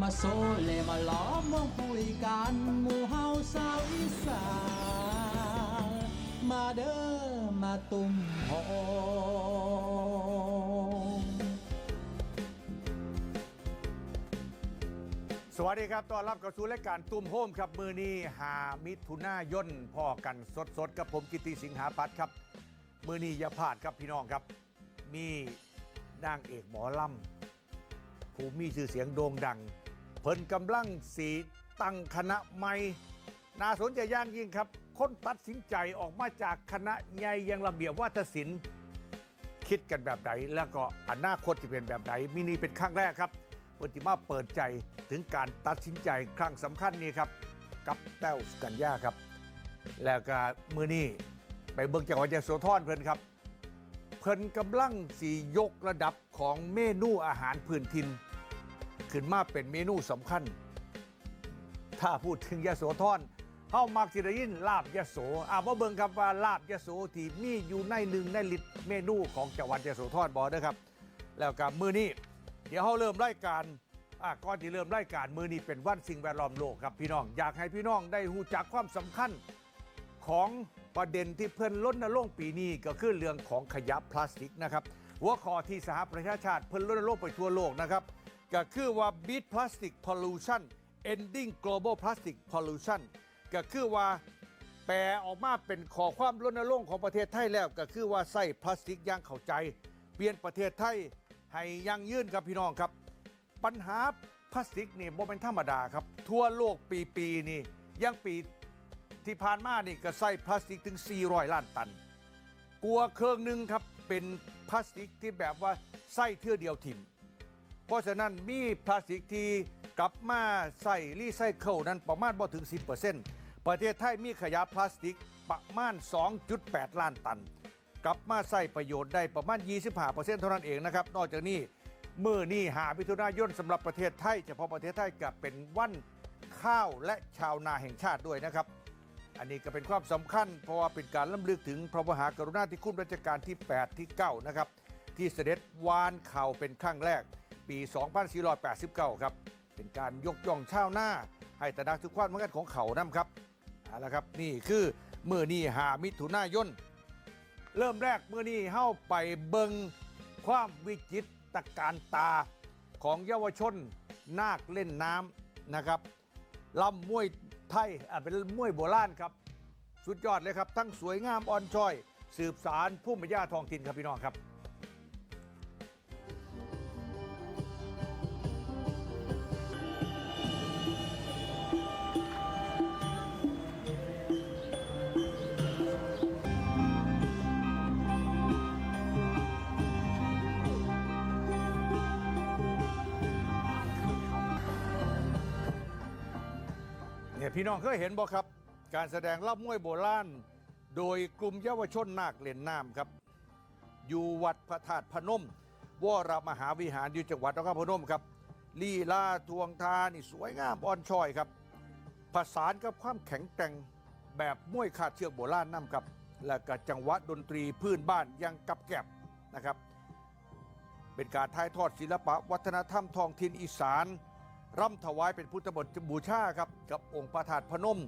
มาโซเลมาล้อมวงคุยกันหมู่เฮาสาวอีสานมาเด้อมาตุ่มโฮมสวัสดีครับต้อนรับเข้าสู่รายการตุ้มโฮมครับ มือนี้หามิถุนายนพ่อกันสดๆกับผมกิติสิงหาพัฒน์ครับ มือนี้อย่าพลาดครับพี่น้องครับ มีนางเอกหมอลำผู้มีชื่อเสียงโด่งดัง พิ่นกำลังสีตั้งคณะใหม่น่าสนใจย่างยิ่งครับ คนตัดสินใจออกมาจากคณะใหญ่ยังระเบียบวัฒศิลป์คิดกันแบบไหนแล้วก็อนาคตจะเป็นแบบไหนมินีเป็นครั้งแรกครับเปิดมาเปิดใจถึงการตัดสินใจครั้งสำคัญนี้ครับ กับแต้วสกัญญาครับ แล้วก็มือนี้ไปเบิงจังหวัดยโสธรเพิ่นครับ เพิ่นกำลังสียกระดับของเมนูอาหารพื้นถิ่น ขึ้นมาเป็นเมนูสำคัญ ถ้าพูดถึงยโสธรเฮามักสิได้ยินลาบยโสอ่ามาเบิ่งครับว่าลาบยโสที่มีอยู่ในหนึ่งในลิตรเมนูของจังหวัดยโสธรบ่เด้อครับ แล้วกับมือนี้ เดี๋ยวเฮาเริ่มรายการอ่าก่อนที่เริ่มรายการมือนี้เป็นวันสิ่งแวดล้อมโลกครับพี่น้อง อยากให้พี่น้องได้รู้จักความสำคัญของประเด็นที่เพื่อนล้นรงค์ปีนี้ก็คือเรื่องของขยะพลาสติกนะครับหัวข้อที่สหประชาชาติเพิ่นล้นรงค์ไปทั่วโลกนะครับ ก็คือว่า Beat Plastic Pollution Ending Global Plastic Pollution ก็คือว่าแปลออกมาเป็นขอความรณรงค์ของประเทศไทยแล้วก็คือว่าใส่พลาสติกย่างเข้าใจ เปลี่ยนประเทศไทยให้ยั่งยืนครับพี่น้องครับ ปัญหาพลาสติกนี่บ่เป็นธรรมดาครับ ทั่วโลกปีปีนี่ยังปีที่ผ่านมานี่ก็ใส่พลาสติกถึง 400 ล้านตัน กลัวเครื่องหนึงครับเป็นพลาสติกที่แบบว่าใส่เทื่อเดียวถิ่ม เพราะฉะนั้นมีพลาสติกที่กลับมาใส่รีไซเคิลนั้นประมาณบ่ถึง 10%ประเทศไทยมีขยะพลาสติกประมาณ 2.8 ล้านตัน กลับมาใส่ประโยชน์ได้ประมาณ 25%เท่านั้นเองนะครับ นอกจากนี้เมื่อนี่หาพิถุนายนสำหรับประเทศไทย เฉพาะประเทศไทยกับเป็นวันข้าวและชาวนาแห่งชาติด้วยนะครับ อันนี้ก็เป็นความสำคัญ เพราะว่าเป็นการล้ำลึกถึงพระมหากรุณาธิคุณรัชกาลที่ 8 ที่ 9 นะครับ ที่เสด็จวานเข่าเป็นครั้งแรก ปี 2489 ครับ เป็นการยกย่องชาวนาให้ตระหนักถึงความสำคัญของเขานํครับเอาละครับนี่คือมือนี่หามิถุนายนเริ่มแรกเมื่อนี้เข้าไปเบิงความวิจิตรการตาของเยาวชนนาคเล่นน้ำนะครับลำมวยไทยอะเป็นมวยโบราณครับ สุดยอดเลยครับ ทั้งสวยงามอ่อนช้อย สืบสารผู้มีญาทองถิ่นครับพี่น้องครับ พี่น้องเคยเห็นบ่ครับ การแสดงล่ำมวยโบราณโดยกลุ่มเยาวชนนาคเล่นน้ำครับ อยู่วัดพระธาตุพนม วรมหาวิหารอยู่จังหวัดนครพนมครับลีลาทวงทานี่สวยงามอ่อนช้อยครับผสานกับความแข็งแกร่งแบบมวยขาดเชือกโบราณน้ำครับ และก็จังหวะดนตรีพื้นบ้านยังกับแก็บนะครับ เป็นการถ่ายทอดศิลปะวัฒนธรรมท้องถิ่นอีสาน ร่ำถวายเป็นพุทธบทบูชาครับกับองค์พระธาตุพนม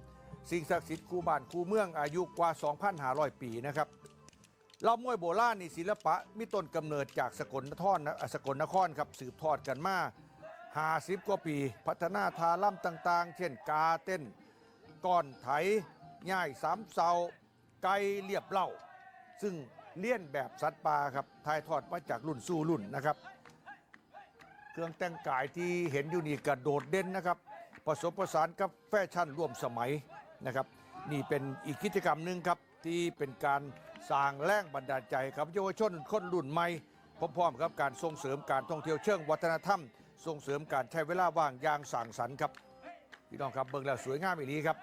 สิ่งศักดิ์สิทธิ์คูบ้านคูเมืองอายุกว่า 2,500 ปีนะครับลำมวยโบราณนี่ศิลปะมีต้นกำเนิดจากสกลนครนะสกลนครครับสืบทอดกันมา50กว่าปี พัฒนาทาล่ำต่าง ๆ เช่นกาเต้นก้อนไถย่ายสามเสาไก่เรียบเล่า ซึ่งเลี้ยนแบบสัตว์ป่าครับถ่ายทอดมาจากรุ่นสู่รุ่นนะครับ เครื่องแต่งกายที่เห็นอยู่นี่กระโดดเด่นนะครับ ผสมผสานกับแฟชั่นร่วมสมัยนะครับ นี่เป็นอีกกิจกรรมหนึ่งครับที่เป็นการสร้างแรงบันดาลใจครับเยาวชนคนรุ่นใหม่พร้อมๆกับการส่งเสริมการท่องเที่ยวเชิงวัฒนธรรม ส่งเสริมการใช้เวลาว่างอย่างสร้างสรรค์ครับพี่น้องครับเบิ่งแล้วสวยงามอีหลีครับ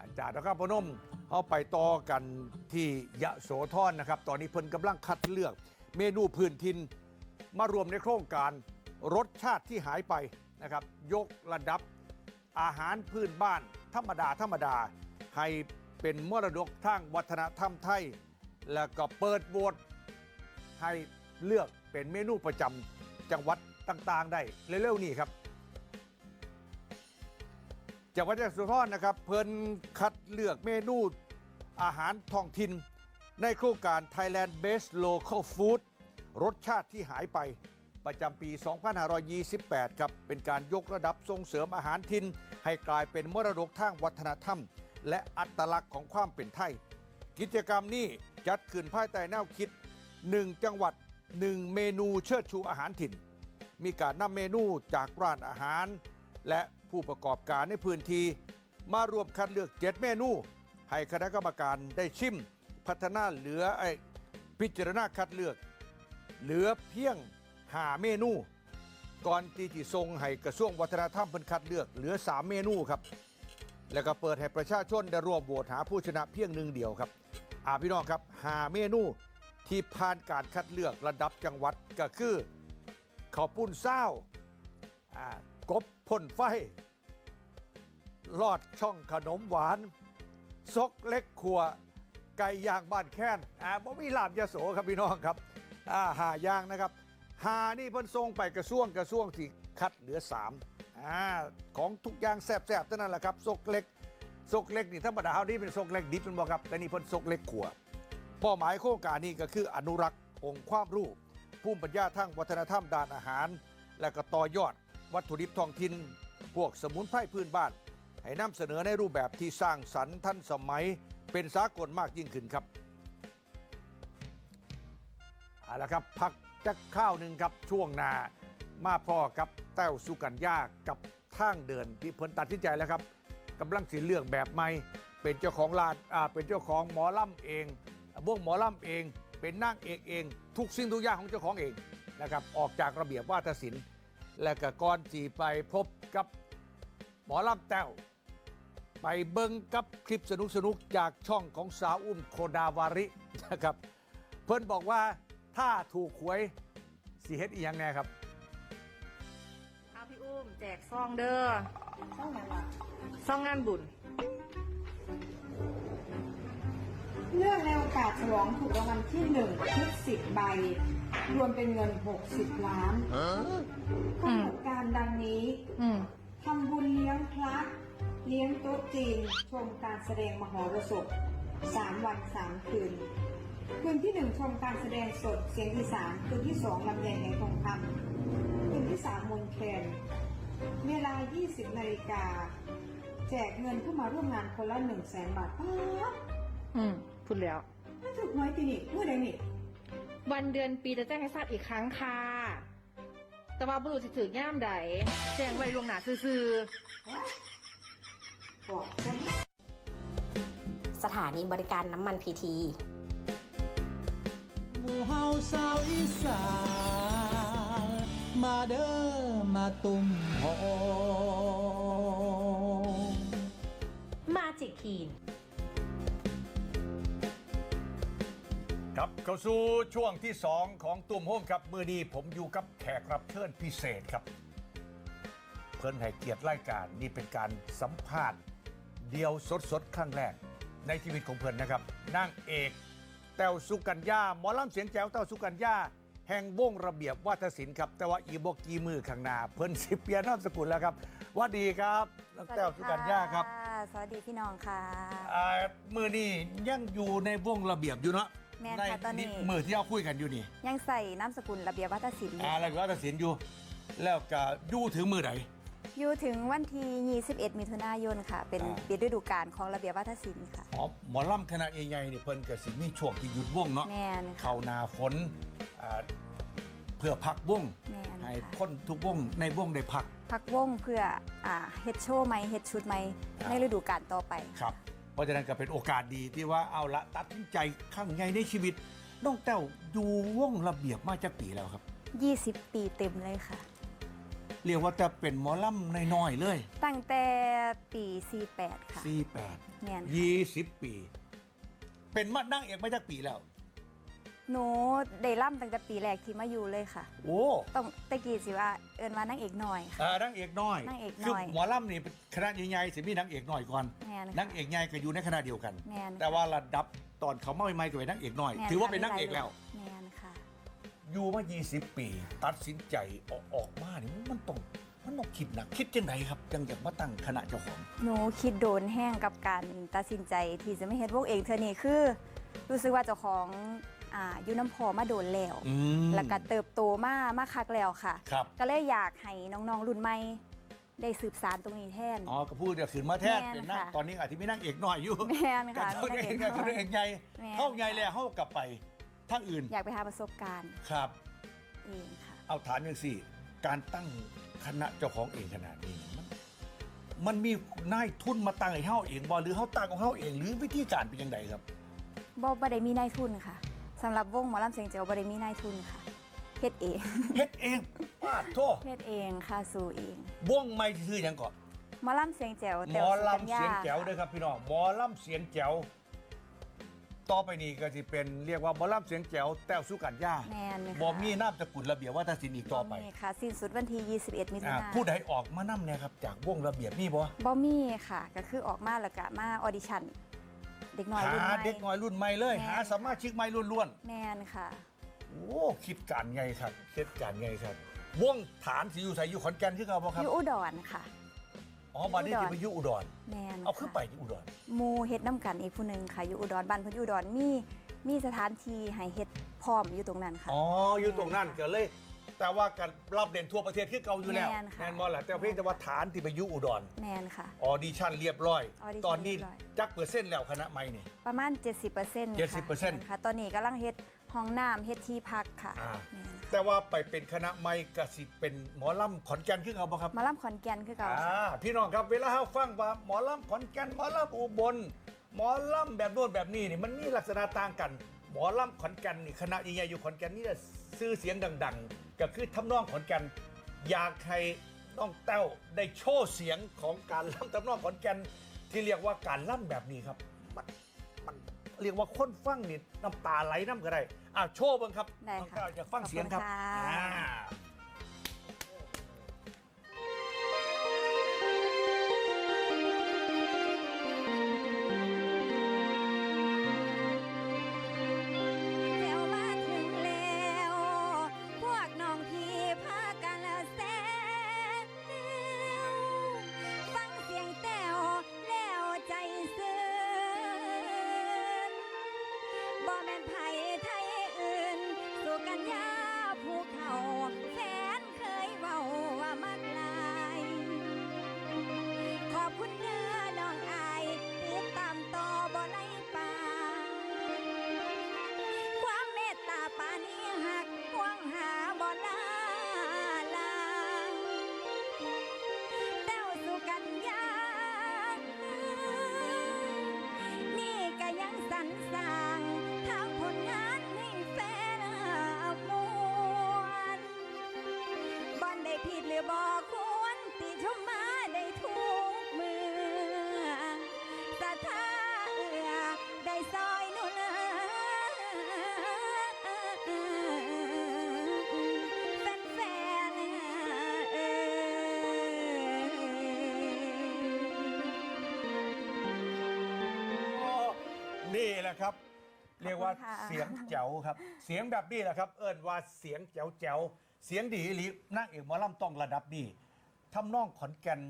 อาจารย์นะครับพนมเอาไปต่อกันที่ยะโสธรนะครับ ตอนนี้เพิ่นกำลังคัดเลือก เมนูพื้นถิ่น มารวมในโครงการรสชาติที่หายไปนะครับ ยกระดับอาหารพื้นบ้าน ธรรมดา ธรรมดา ให้เป็นมรดกทางวัฒนธรรมไทย แล้วก็เปิดโหวตให้เลือกเป็นเมนูประจำจังหวัดต่างๆ ได้เร็วๆนี่ครับจากวัดสุธรนะครับเพิ่นคัดเลือกเมนูอาหารท้องถิ่นในโครงการ Thailand Best Local Food รสชาติที่หายไปประจำปี 2528 ครับ เป็นการยกระดับส่งเสริมอาหารถิ่นให้กลายเป็นมรดกทางวัฒนธรรม และอัตลักษณ์ของความเป็นไทย กิจกรรมนี้จัดขึ้นภายใต้แนวคิด 1 จังหวัด 1 เมนูเชิดชูอาหารถิ่น มีการนำเมนูจากร้านอาหาร และผู้ประกอบการในพื้นที่มารวมคัดเลือก 7 เมนู ให้คณะกรรมการได้ชิม พัฒนาเหลือไอพิจารณาคัดเลือก เหลือเพียงหาเมนู ก่อนที่ที่ทรงให้กระทรวงวัฒนธรรมเพิ่นคัดเลือกเหลือ 3 เมนูครับ แล้วก็เปิดให้ประชาชนได้ร่วมโหวตหาผู้ชนะเพียงหนึ่งเดียวครับอาพี่น้องครับหาเมนูที่ผ่านการคัดเลือกระดับจังหวัดก็คือข้าวปุ้นเศร้ากบพ่นไฟ ลอดช่องขนมหวาน ซกเล็กขัว ไก่ย่างบ้านแค้นอ่าบ่มีลาบยโสครับพี่น้องครับ อ่าหาย่างนะครับหานี่เพิ่นส่งไปกระทรวงกระทรวงที่คัดเหลือ3อ่าของทุกอย่างแซ่บๆเท่านั้นแหละครับซกเล็กซกเล็กนี่ธรรมดาเอานี่เป็นซกเล็กดิบเป็นบ่ครับแต่นี่เพิ่นซกเล็กขัวเป้าหมายโครงการนี้ก็คืออนุรักษ์องค์ความรู้ภูมิปัญญาทางวัฒนธรรมด้านอาหาร และก็ต่อยอด วัตถุดิบท้องถิ่นพวกสมุนไพรพื้นบ้าน ให้นำเสนอในรูปแบบที่สร้างสรรค์ทันสมัยเป็นสากลมากยิ่งขึ้นครับ เอาละครับพักจักข้าวหนึ่งครับช่วงหนามาพ่อกับแต้วสุกัญญากับทางเดินที่เพิ่นตัดสินใจแล้วครับกำลังสิเลือกแบบใหม่เป็นเจ้าของร้านอ่าเป็นเจ้าของหมอลำเองวงหมอลำเอง เป็นนางเอกเอง ทุกสิ่งทุกอย่างของเจ้าของเองนะครับออกจากระเบียบวาทศิลป์และก็ก่อนจีไปพบกับหมอลำแต้วไปเบิ้งกับคลิปสนุกสนุกๆจากช่องของสาวอุ้มโคดาวารินะครับ เพิ่นบอกว่า ถ้าถูกหวยสีเฮ็ดอีหยังแน่ครับ เอาพี่อุ้มแจกซองเด้อต้องไหนวะซองงานบุญเรื่องในโอกาสฉลองถูกรางวัลที่หนึ่งชุดสิบใบ รวมเป็นเงิน 60 ล้านกำหนดการดังนี้อืมทำบุญเลี้ยงพระเลี้ยงโต๊ะจีน ชมการแสดงมหรสพสามวันสามคืน คืนที่หนึ่งชมการแสดงสดเสียงอีสานคืนที่สองลำไยแห่งทองคำคืนที่สามมนต์แคนเวลา 20นาฬิกาแจกเงินผู้มาร่วมงานคนละ1 0 0 0 0แสนบาทป๊าบอืมพูดแล้วไม่ถูกน้อยตีนี่เมื่อใดนี่วันเดือนปีจะแจ้งให้ทราบอีกครั้งค่ะ แต่ว่าบุรุษสิถือย่ามใดแจ้งไว้ล่วงหน้าซื่อบอกฉันสถานีบริการน้ำมันพีที หมู่เฮาสาวอีสานมาเด้อมาตุ่มโฮมมาจิกคีน ครับเข้าสู่ช่วงที่ 2 ของตุ่มโฮมครับมือนี้ผมอยู่กับแขกรับเชิญพิเศษครับ เพิ่นให้เกียรติรายการนี่เป็นการสัมภาษณ์ เดียวสดๆครั้งแรกในชีวิตของเพิ่นนะครับนางเอก แต้วสุกัญญาหมอลำเสียงแจ๋วแต้วสุกัญญาแห่งวงระเบียบวาทศิลป์ครับ แต่ว่าอีบอกกีมือข้างหน้าเพิ่นสิเปลี่ยนนามสกุลแล้วครับหว่าดีครับน้องแต้วสุกัญญาครับสวัสดีพี่น้องค่ะอ่ามือนี่ยังอยู่ในวงระเบียบอยู่เนาะแม่นในค่ะตอนนี้มือที่เราคุยกันอยู่นี่ ยังใส่น้ำสกุลระเบียบวัฒนศิลป์อยู่อ่าระเบียบวาทศิลป์อยู่ แล้วก็อยู่ถึงมือไหน อยู่ถึงวันที่ 21 มิถุนายนค่ะ เป็นอ่าปีฤดูกาลของระเบียบวัฒนศิลป์ค่ะหมอหมอลำคณะใหญ่ๆนี่เพิ่นก็สิมีช่วงที่หยุดวงเนาะแม่นค่ะ เข้าหนาฝนอ่าเพื่อพักวงแม่นให้ค่ะคนทุกวงในวงได้พัก พักวงเพื่ออ่าเฮ็ดโชว์ใหม่เฮ็ดชุดใหม่อ่าในฤดูกาลต่อไป ครับเพราะฉะนั้นก็เป็นโอกาสดีที่ว่าเอาละตัดสินใจครั้งใหญ่ในชีวิตน้องแต้วอยู่วงระเบียบมาจากปีแล้วครับ 20 ปีเต็มเลยค่ะ เรียกว่าจะเป็นหมอลำน้อยๆเลยตั้งแต่ปี 48 ค่ะ 48 แม่นค่ะ 20 ปี เป็นมานั่งเอกมาจากปีแล้ว หนูได้ล่ำตั้งแต่ปีแรกที่มาอยู่เลยค่ะ โอ้ต้องตะกี้สิว่าเอิ้นว่านางเอกน้อยค่ะ อ่านางเอกน้อยนางเอกน้คืออยหมอลำนี่เป็นคณะใหญ่ๆสิมีนางเอกน้อยก่อนแม่นนางค่ะเอกใหญ่ก็อยู่ในคณะเดียวกัน แม่นแต่ว่าระดับตอนเขาไม่ไม่ก็เป็นนางเอกน้อย แม่นถือว่าค่ะเป็นนางเอกแล้วแม่นค่ะ อยู่มา 20 ปี ตัดสินใจออกออกมานี่มันต้องมันต้องคิดหนักคิดจังไดครับจังอยากมาตั้งคณะเจ้าของหนูคิดโดนแห้งกับการตัดสินใจที่จะไม่เฮ็ดวงเองเธอนี่คือ รู้สึกว่าเจ้าของอ่าอยู่น้ำพอมาโดนแล้วอืมแล้วก็เติบโตมามาคักแล้วค่ะครับก็เลยอยากให้น้องๆ รุ่นใหม่ได้สืบสานตรงนี้แทน อ๋อก็พูดเดี๋ยวขืนมาแทนแม่นเป็นนั่งค่ะตอนนี้อาจจะมีนั่งเอกหน่อยอยู่แม่นกัค่ะเขาเองไม่กับได้เขาเองใหญ่แม่นเข้าใหญ่แล้วเข้ากลับไป ทั้งอื่นอยากไปหาประสบการณ์ครับ เองค่ะ เอาฐานยังสิการตั้งคณะเจ้าของเองขนาดนี้มันมันมีนายทุนมาตั้งให้เฮาเองบ่หรือเฮาตั้งของเฮาเองหรือวิธีการเป็นยังไงครับ บ่บ่ได้มีนายทุนค่ะสำหรับวงหมอลำเสียงเจียวบ่ได้มีนายทุนค่ะเฮ็ดเอง เฮ็ดเองปาดโทษเฮ็ดเองค่ะสู่เองวงไม่ชื่อหยังก่อนหมอลำเสียงแจ๋วหมแต๋วอสุกัญลำญาเสียงแจ๋วด้วยครับพี่น้องหมอลำเสียงแจ๋ว ต่อไปนี้ก็จะเป็นเรียกว่าหมอลำเสียงแจ๋วแต้วสุกัญญาแม่นค่ะบ่มีนามสกุลระเบียบวัฒนศิลป์อีกต่อไปบ่มีค่ะ สิ้นสุดวันที่ 21มิถุอ่านายนผู้ใดออกมานำเนี่ยครับจากวงระเบียบนี่บ่บ่มีค่ะ ก็คือออกมาแล้วก็มาออดิชั่นเด็กน้อยรุ่นหาใหม่ เด็กน้อยรุ่นใหม่เลย แม่นหาสมาชิกใหม่ล้วนแม่นค่ะ ๆโอ้คิดการไงครับคิดการไงครับวงฐานสิอยู่ใส่อยู่ขอนแก่นคือเก่าบ่ครับอยู่อุดรค่ะ อ๋อบัดนี้อุดรสิไปอยู่อุดร แม่นเอาขึ้นค่ะไปที่อุดร หมู่เฮ็ดน้ำกันอีกผู้หนึงค่ะ อยู่อุดรบ้านเพิ่นอยู่อุดรมีมีสถานที่ให้เฮ็ดพร้อมอยู่ตรงนั้นค่ะ อ๋อ อยู่ตรงนั้นก็เลย แต่ว่าการรับเด่นทั่วประเทศคือเก่าอยู่แล้วแม่นค่ะแม่นบ่ล่ะแต่เพียงแต่ว่าฐานที่ไปอยู่อุดร แม่นค่ะ ออดิชั่นเรียบร้อย ออดิชั่นตอนนี้เรียบร้อย จักเปอร์เซ็นต์แล้วคณะใหม่นี่ ประมาณ 70%ค่ะ70%ค่ะ ตอนนี้กำลังเฮ็ดห้องน้ำเฮ็ดที่พักค่ะอ่า แม่นค่ะ แต่ว่าไปเป็นคณะใหม่กสิเป็นหมอลำขอนแก่นคือเก่าบ่ครับหมาลำขอนแก่นคือเก่าอ่าค่ะพี่น้องครับเวลาเราฟังว่าหมอลำขอนแก่นหมอลำอุบลหมอลำแบบโน้นแบบนี้นี่มันมีลักษณะต่างกัน หมอลำขอนแก่นนี่คณะใหญ่ๆอยู่ขอนแก่นนี่ซื้อเสียงดัง ๆ ก็คือทำนองขอนแก่นอยากให้น้องแต้วได้โชว์เสียงของการล่ำทำนองขอนแก่นที่เรียกว่าการล่ำแบบนี้ครับมันมัน เรียกว่าคนฟังนี่น้ำตาไหลน้ำก็ได้อะโชว์บ้างครับได้น้องค่ะแต้วอยากฟังเสียงครับขอบคุณค่ะ อ่า อนได้ผิดหรือบ่ควรติชมมาได้ทุกมือสะท่าเอือได้ซอยหนุนแฟนๆเอ่ยโอ้นี่แหละครับ เรียกว่าขอบคุณค่ะ เสียงแจ๋วครับ เสียงแบบนี้แหละครับ เอิ้นว่าเสียงแจ๋วแจ๋ว เสียงดีอีหลีนางเอกหมอลำต้องระดับนี้ทำนองขอนแก่น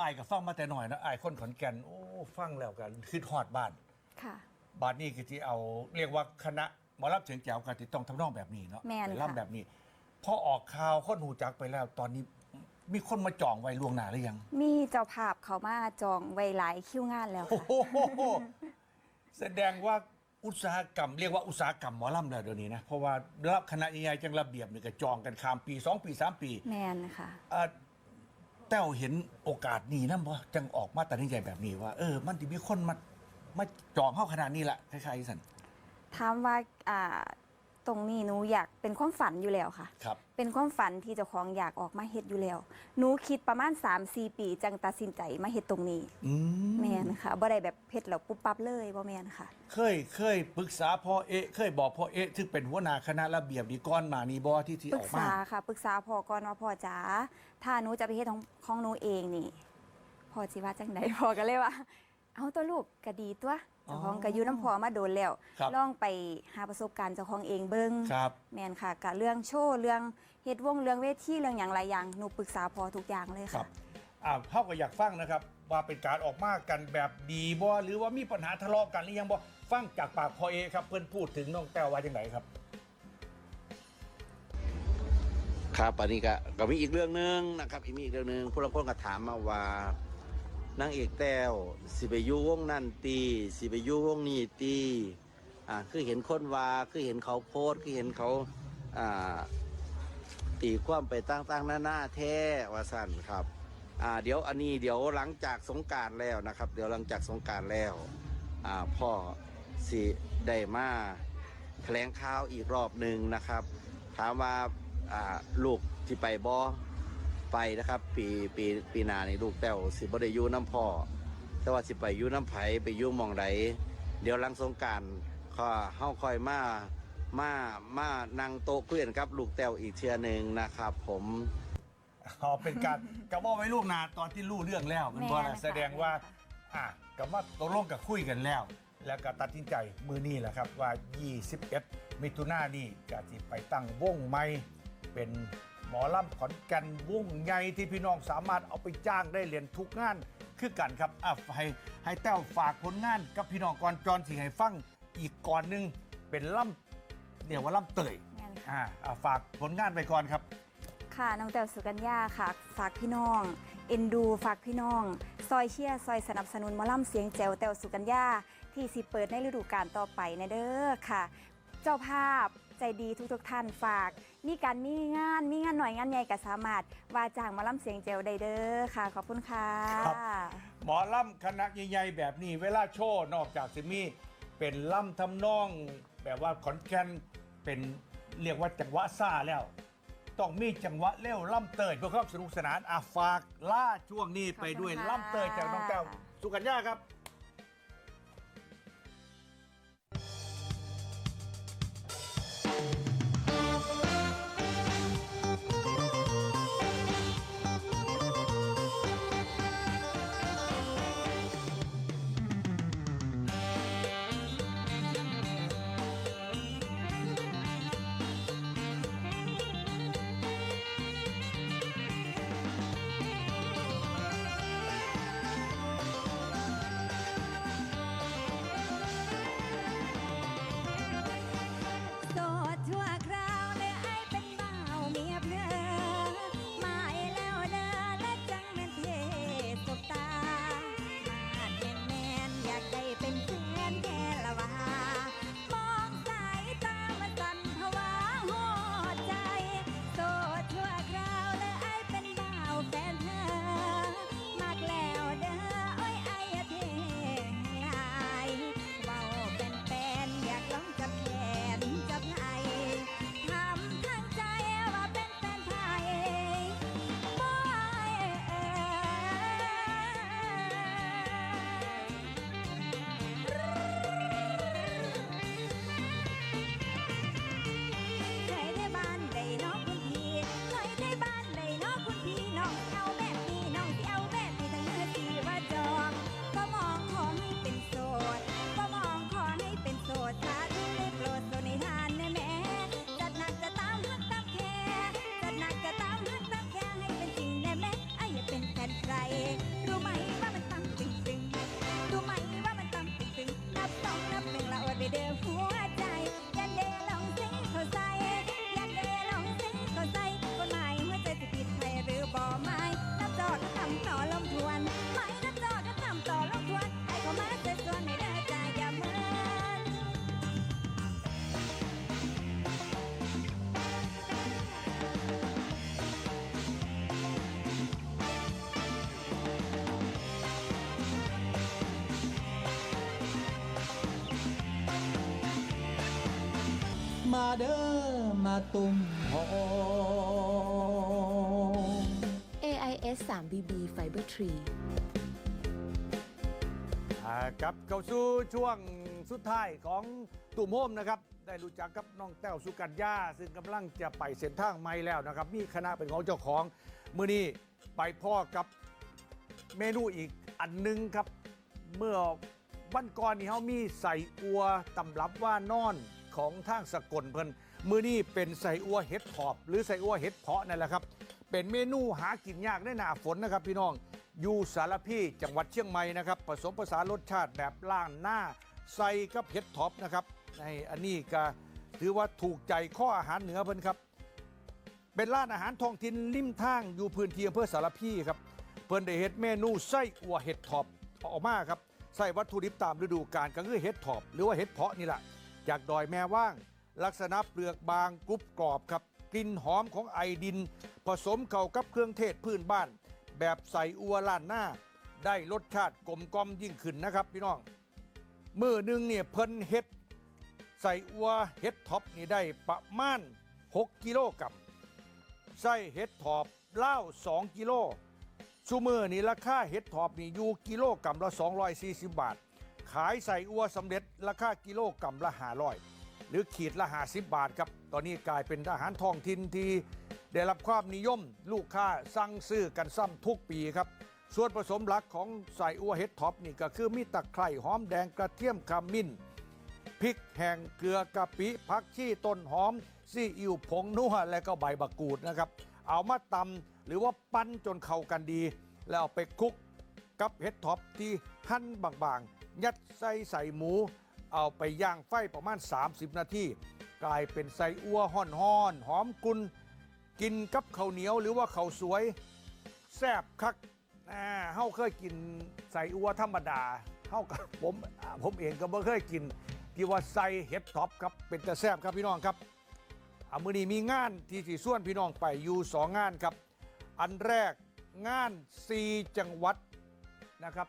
อายกับฟังมาแต่หน่อยนะอายคนขอนแก่นโอ้ฟังแล้วกันคือทอดบ้าน ค่ะบ้านนี้คือที่เอาเรียกว่าคณะหมอลำเสียงแจ๋วกันที่ต้องทำนองแบบนี้เนาะแม่นไปค่ะล่ำแบบนี้พอออกข่าวคนหูจักไปแล้ว ตอนนี้มีคนมาจองไว้ล่วงหน้าหรือยัง มีเจ้าภาพเขามาจองไว้หลายคิวงานแล้วโอ้ค่ะ โหแสดงว่า อุตสาหกรรมเรียกว่าอุตสาหกรรมหมอลำแล้วเดี๋ยวนี้นะ เพราะว่ารับคณะใหญ่ๆจังระเบียบนี่ก็จองกันข้ามปี2ปี3ปีแมนค่ะอ่าแต้วเห็นโอกาสนี้นะบ่จังออกมาตัดสินใจแบบนี้ว่า เออ มันจะมีคนมามาจองเข้าขนาดนี้ละคล้ายๆสัน ถามว่าอ่า ตรงนี้หนูอยากเป็นความฝันอยู่แล้วค่ะ ครับ เป็นความฝันที่เจ้าของอยากออกมาเฮ็ดอยู่แล้วหนูคิดประมาณ 3-4 ปีจังตัดสินใจมาเฮ็ดตรงนี้อืมแมนค่ะบ่ได้แบบเฮ็ดแล้วปุ๊บปั๊บเลยบ่แมนค่ะ เคยเคยปรึกษาพ่อเอะเคยบอกพ่อเอะซึ่งเป็นหัวหน้าคณะระเบียบดีก้อนมานี่บอที่ที่ปรึอกอกษามาค่ะปรึกษาพ่อก่อนว่าพ่อจ๋าถ้าหนูจะไปเฮ็ดของของหนูเองนี่พ่อสิว่าจังไดพ่อก็เลยว่า เอาตัวลูกก็ดีตัวอ๋อ เจ้าของก็อยู่น้ำพอมาโดนแล้ว ครับลองไปหาประสบการณ์เจ้าของเองเบิ้งครับแมนค่ะกับเรื่องโชว์เรื่องเฮ็ดวงเรื่องเวทีเรื่องอย่างหลายอย่างหนูปรึกษาพอทุกอย่างเลยครัค่ะ บ อ่าเท่ากับอยากฟังนะครับ ว่าเป็นการออกมากันแบบดีบ่หรือว่ามีปัญหาทะเลาะกันหรือยังบ่ฟังจากปากพอเอครับเพื่อนพูดถึงน้องแต้วว่าจังไหนครับ ครับอันนี้ก็ก็มีอีกเรื่องหนึงนะครับอีกมีอีกเรื่องหนึงผู้ละคนก็ถามมาว่า นางเอกแต้วสิไปอยู่วงนั่นตีสิไปอยู่วงนี้ตีอ่าคือเห็นคนว่าคือเห็นเขาโพสคือเห็นเขาอ่าตีความไปต่างๆหน้าหน้าแท้ว่าสั่นครับอ่าเดี๋ยวอันนี้เดี๋ยวหลังจากสงการแล้วนะครับ เดี๋ยวหลังจากสงการแล้วอ่าพ่อสิได้มาแถลงข่าวอีกรอบหนึ่งนะครับ ถามว่าอ่าลูกที่ไปบอ ไปนะครับ ปีปีปีหนานี่ลูกแต้วสิบ่ได้อยู่น้ำพ่อแต่ว่าสิไปอยู่น้ำไผไปอยู่หมองใดเดี๋ยวหลังสงกรารข้อเฮาคอยมามามานั่งโต๊ะคุยกันกับลูกแต้วอีกเทื่อหนึ่งนะครับ ผมอ๋อเป็นการกับว่าไว้ลูกนาตอนที่รู้เรื่องแล้วมันบ่แม่นะนะคะแสดงว่าอะกับว่าตกลงกับคุยกันแล้ว แล้วก็ตัดสินใจมือนี้แหละครับว่า 21 มิถุนายนนี่จะสิไปตั้งวงใหม่เป็นห มอลำขอนแก่นวงใหญ่ที่พี่น้องสามารถเอาไปจ้างได้เหรียญทุกงาน คือกันครับอะให้ให้แต้วฝากผลงานกับพี่น้องก่อนจอนสิให้ฟังอีกก่อนหนึงเป็นล่ำเรียกว่าล่ำเตยแม่นค่ะ อ่าอะฝากผลงานไปก่อนครับ ค่ะน้องแต้วสุกัญญาค่ะ ฝากพี่น้อง เอ็นดูฝากพี่น้อง ซอยเชียร์ซอยสนับสนุนหมอลำเสียงแจ๋วแต้วสุกัญญาที่สิเปิดในฤดูกาลต่อไปนะเด้อค่ะ เจ้าภาพใจดีทุกๆท่านฝาก มีการมีงานมีงานหน่อยงานใหญ่ก็สามารถว่าจ้างหมาล่ำเสียงแจ๋วได้เด้อค่ะ ขอบคุณค่ะ ครับ หมอล่ำคณะใหญ่ๆแบบนี้ เวลาโชว์นอกจากสิมีเป็นล่ำทำนอง แบบว่าขอนแก่นเป็นเรียกว่าจังหวะซ่าแล้ว ต้องมีจังหวะเร็วล่ำเตยเพื่อความสนุกสนานอาฝากล่าช่วงนี้ไปด้วยขอบคุณค่ะ ล่ำเตยจากน้องแก้วสุกัญญาครับ มาเด้อมาตุ่มหอม AIS 3BB Fiber 3อ่าครับเข้าสู่ช่วงสุดท้ายของตุ่มโฮมนะครับ ได้รู้จักกับน้องแต้วสุกัญญาซึ่งกำลังจะไปเส้นทางใหม่แล้วนะครับ มีคณะเป็นของเจ้าของ มือนี้ไปพ่อกับเมนูอีกอันหนึงครับ เมื่อวันก่อนนี่เขามีใส่อัวตำรับว่านอน ของทางสกลเพิ่นมือนี่เป็นใส่อัวเห็ดถอบ หรือใส่อัวเห็ดเพาะนั่นแหละครับ เป็นเมนูหากินยากในหน้าฝนนะครับพี่น้องอยู่สารพีจังหวัดเชียงใหม่นะครับ ผสมผสานรสชาติแบบล่างหน้าใส่กับเห็ดท็อปนะครับในอันนี้ก็ถือว่าถูกใจข้ออาหารเหนือเพิ่นครับ เป็นร้านอาหารท้องถิ่นริมทางอยู่พื้นที่อำเภอสารพีครับเพิ่นได้เฮ็ดเมนูไส้อัวเห็ดถอบออกมาครับใส่วัตถุดิบตามฤดูกาลก็คือเห็ดถอบหรือว่าเห็ดเพาะนี่แหละ จากดอยแม่ว่าง ลักษณะเปลือกบางกรุบกรอบครับกลิ่นหอมของไอดิน ผสมเข้ากับเครื่องเทศพื้นบ้าน แบบใส่อัวล้านหน้า ได้รสชาติกลมกลอมยิ่งขึ้นนะครับพี่น้องมือหนึ่งเนี่ยเพิ่นเฮ็ด ใส่อัวเห็ดท็อปนี่ได้ประมาณ 6 กิโลกรัมไส้เห็ดถอบเล่า2 กิโลซูมือนี่ราคาเห็ดถอบนี่อยู่กิโลกรัมละ240 บาท ขายใส่อัวสำเร็จราคากิโลกรัมละ500หรือขีดละ50บบาทครับ ตอนนี้กลายเป็นอาหารท้องถิ่นที่ได้รับความนิยมลูกค้าสั่งซื้อกันซ้ำทุกปีครับ ส่วนผสมหลักของใส่อัวเห็ดท็อปนี่ก็คือมีตะไคร่หอมแดงกระเทียมขมิ้นพริกแห้งเกลือกะปิผักชีต้นหอมซีอิ๊วผงนัวและก็ใบบักกูดนะครับ เอามาตำหรือว่าปั้นจนเข้ากันดี แล้วเอาไปคลุก กับเห็ดท็อปที่หั่นบางๆ ยัดใส่ใส่หมู เอาไปย่างไฟประมาณ 30 นาที กลายเป็นไส้อัวห่อนๆหอมกุนกินกับข้าวเหนียวหรือว่าข้าวสวย แซ่บคักอ่าเฮาเคยกินใส่อัวธรรมดาเฮากับผมอ่าผมเองก็บ่เคยกิน ที่ว่าใส่เห็ดท็อปครับเป็นแต่แซ่บครับพี่น้องครับอามือนี้มีงานที่สีส่วนพี่น้องไปอยู่สองงานครับ อันแรกงาน 4 จังหวัด นะครับ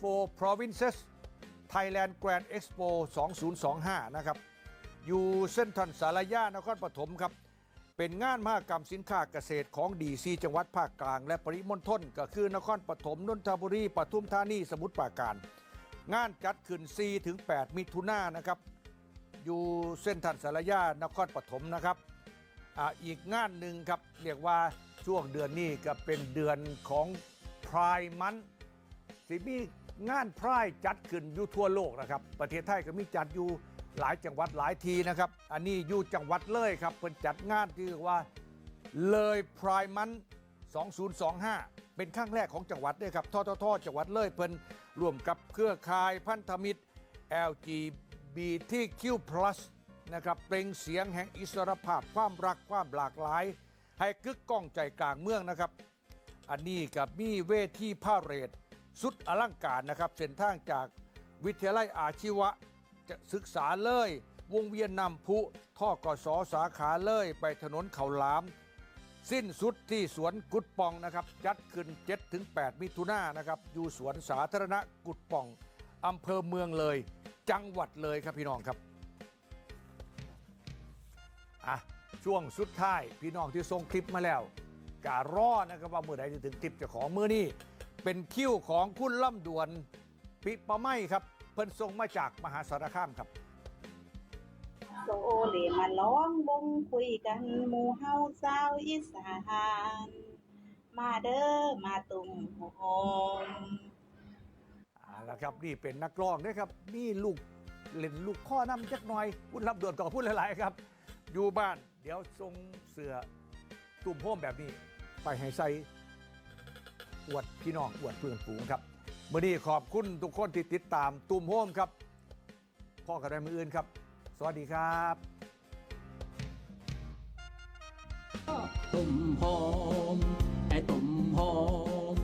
four provinces Thailand Grand Expo 2025 นะครับ อยู่เส้นทันสารยานครปฐมครับ เป็นงานมหกรรมสินค้าเกษตรของดีซีจังหวัดภาคกลาง และปริมณฑลก็คือนครปฐมนนทบุรีปทุมธานีสมุทรปราการ งานจัดขึ้น4ถึง8มิถุนายนนะครับ อยู่เส้นทันสารยานครปฐมนะครับอ่าอีกงานหนึ่งครับ เรียกว่าช่วงเดือนนี้ก็เป็นเดือนของพรายมัน สิมีงานพรายจัดขึ้นอยู่ทั่วโลกนะครับ ประเทศไทยก็มีจัดอยู่หลายจังหวัดหลายทีนะครับ อันนี้อยู่จังหวัดเลยครับเพิ่นจัดงานที่เรียกว่าเลยพรายมัน2025 เป็นครั้งแรกของจังหวัดด้วยครับทอททจังหวัดเลยเพิ่นร่วมกับเครือข่ายพันธมิตร LGBTQ+ นะครับเปล่งเสียงแห่งอิสรภาพความรักความหลากหลาย ให้กึกก้องใจกลางเมืองนะครับ อันนี้กับมีเวทีพาเรด สุดอลังการนะครับเส้นทางจากวิทยาลัยอาชีวะจะศึกษาเลยวงเวียนนำพุท่อกสสาขาเลยไปถนนเขาหลาม สิ้นสุดที่สวนกุดปองนะครับจัดขึ้น 7-8 มิถุนายนนะครับอยู่สวนสาธารณะกุดปองอำเภอเมืองเลย จังหวัดเลยครับพี่น้องครับอะช่วงสุดท้ายพี่น้องที่ส่งคลิปมาแล้วการรอนะครับว่าเมื่อใดจะถึงคลิปจ้าของเมื่อนี้ เป็นคิวของคุณล่ำดวน ปิปะไม้ครับ เพิ่นส่งมาจากมหาสารคามครับโซเลมาล้อมวงคุยกันหมู่เฮาสาวอีสานมาเด้อมาตุ่มโฮมเอาละครับนี่เป็นนักร้องนะครับนี่ลูกเล่นลูกข้อน้ำจักหน่อยพูดรับด่วนต่อพูดหลายๆครับ อยู่บ้านเดี๋ยวทรงเสือตุ่มโฮมแบบนี้ ไปให้ใส่ อวดพี่น้องอวดเพื่อนฝูงครับเมื่อนี้ขอบคุณทุกคนที่ติดตามตุ่มโฮมครับพ่อกับได้มืออื่นครับ สวัสดีครับตุ่มหอมไอ้ตุ่มหอม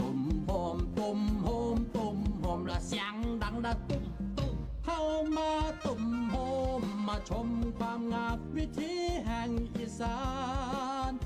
ตุ่มหอมตุ่มหอมตุ่มหอมละเสียงดังนะตุ่มตุ่มเข้ามาตุ่มหอมมาชมความงามวิถีแห่งอีสาน